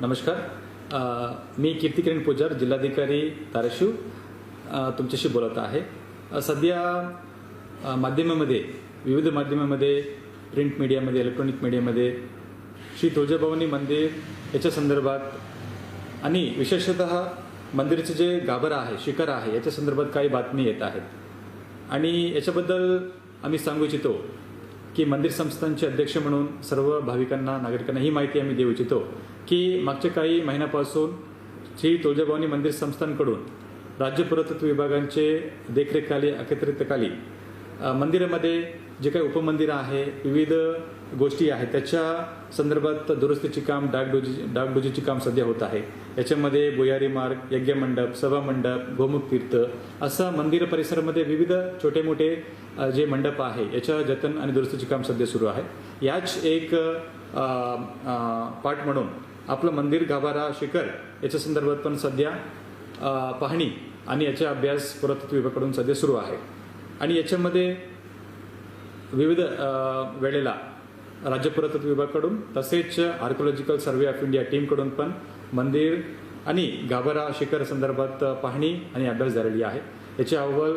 नमस्कार. मी कीर्तिकिरण पुजार जिल्हाधिकारी धाराशिव तुमच्याशी बोलत आहे. सध्या माध्यमामध्ये विविध माध्यमामध्ये प्रिंट मीडियामध्ये इलेक्ट्रॉनिक मीडियामध्ये श्री तुळजाभवानी मंदिर याच्या संदर्भात आणि विशेषतः मंदिराचे जे गाभारा आहे शिखर आहे याच्या संदर्भात काही बातमी येत आहेत. आणि याच्याबद्दल आम्ही सांगू इच्छितो की मंदिर संस्थांचे अध्यक्ष म्हणून सर्व भाविकांना नागरिकांना ही माहिती आम्ही देऊ इच्छितो. की मागच्या काही महिन्यापासून श्री तुळजाभवानी मंदिर संस्थांकडून राज्य पुरातत्व विभागांचे देखरेखखाली एकत्रितखाली मंदिरामध्ये जे काही उपमंदिरं आहे विविध गोष्टी आहेत त्याच्या संदर्भात दुरुस्तीचे काम डागडोजी डागडोजीचे काम सध्या होत आहे. याच्यामध्ये भुयारी मार्ग यज्ञमंडप सभामंडप गोमुख तीर्थ असं मंदिर परिसरामध्ये विविध छोटे मोठे जे मंडप आहे याच्या जतन आणि दुरुस्तीचे काम सध्या सुरू आहे. याच एक पाठ म्हणून आपलं मंदिर गाभारा शिखर याच्या संदर्भात पण सध्या पाहणी आणि याचा अभ्यास पुरातत्व विभागाकडून सध्या सुरू आहे. आणि याच्यामध्ये विविध वेळेला राज्य पुरातत्व विभागाकडून तसेच आर्कोलॉजिकल सर्व्हे ऑफ इंडिया टीमकडून पण मंदिर आणि गाभारा शिखर संदर्भात पाहणी आणि अभ्यास झालेली आहे. याचे अहवाल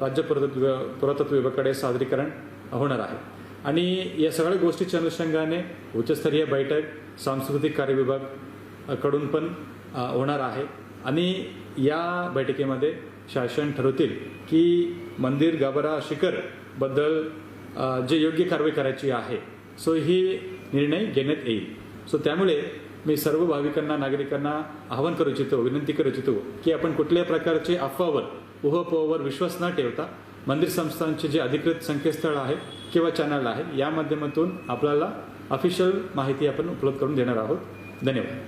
राज्य पुरातत्व पुरातत्व विभागाकडे सादरीकरण होणार आहे. आणि या सगळ्या गोष्टीच्या अनुषंगाने उच्चस्तरीय बैठक सांस्कृतिक कार्य विभागकडून पण होणार आहे. आणि या बैठकीमध्ये शासन ठरवतील की मंदिर गाभारा शिखरबद्दल जे योग्य कारवाई करायची आहे सो ही निर्णय घेण्यात येईल. सो त्यामुळे मी सर्व भाविकांना नागरिकांना आवाहन करू इच्छितो विनंती करू इच्छितो की आपण कुठल्याही प्रकारचे अफवावर उहापोहावर विश्वास न ठेवता मंदिर संस्थांचे जे अधिकृत संकेतस्थळ आहे किंवा चॅनल आहे या माध्यमातून आपल्याला ऑफिशियल माहिती आपण उपलब्ध करून देणार आहोत. धन्यवाद.